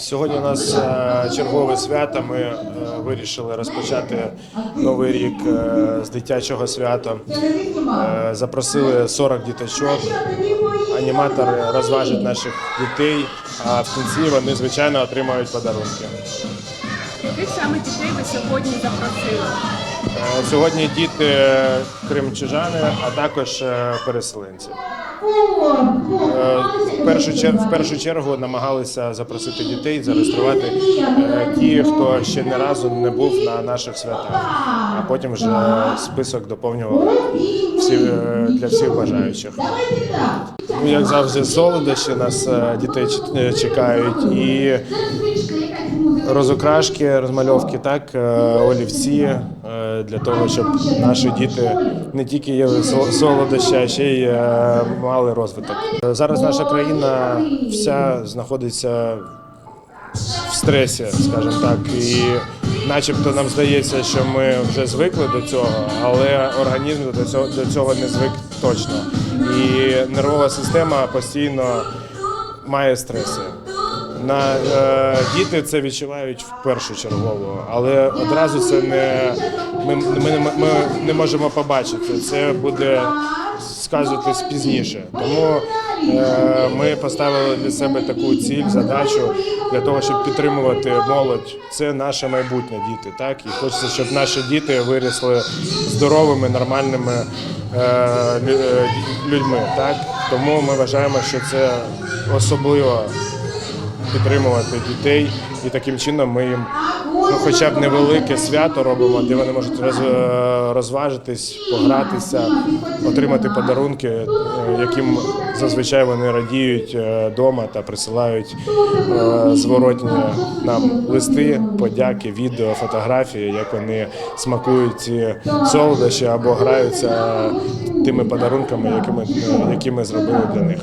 Сьогодні у нас е, чергове свято. Ми е, вирішили розпочати новий рік е, з дитячого свята. Запросили 40 діточок. Аніматори розважать наших дітей, а в кінці вони звичайно отримають подарунки. Яких саме дітей ви сьогодні запросили? Е, Сьогодні діти кримчужани, а також е, переселенці. Е, В першу чергу, в першу чергу намагалися запросити дітей, зареєструвати ті, хто ще не разу не був на наших святах, а потім вже список доповнював всі, для всіх бажаючих. Ну, як завжди, солодощі нас дітей чекають і розукрашки, розмальовки, так, е, олівці е, для того, щоб наші діти не тільки є сол- солодощі, а ще й е, мали розвиток. Зараз наша країна вся знаходиться в стресі, скажімо так, і начебто нам здається, що ми вже звикли до цього, але організм до цього, до цього не звик точно. І нервова система постійно має стреси. На е, діти це відчувають в першу чергову, але одразу це не ми, ми, ми не можемо побачити. Це буде сказуватись пізніше. Тому е, ми поставили для себе таку ціль, задачу для того, щоб підтримувати молодь. Це наше майбутнє діти. Так і хочеться, щоб наші діти виросли здоровими, нормальними е, е, людьми. Так тому ми вважаємо, що це особливо підтримувати дітей, і таким чином ми їм ну, хоча б невелике свято робимо, де вони можуть е, розважитись, погратися, отримати подарунки, е, яким зазвичай вони радіють вдома та присилають е, зворотні нам листи, подяки, відео, фотографії, як вони смакують ці солодощі або граються тими подарунками, які ми, які ми зробили для них.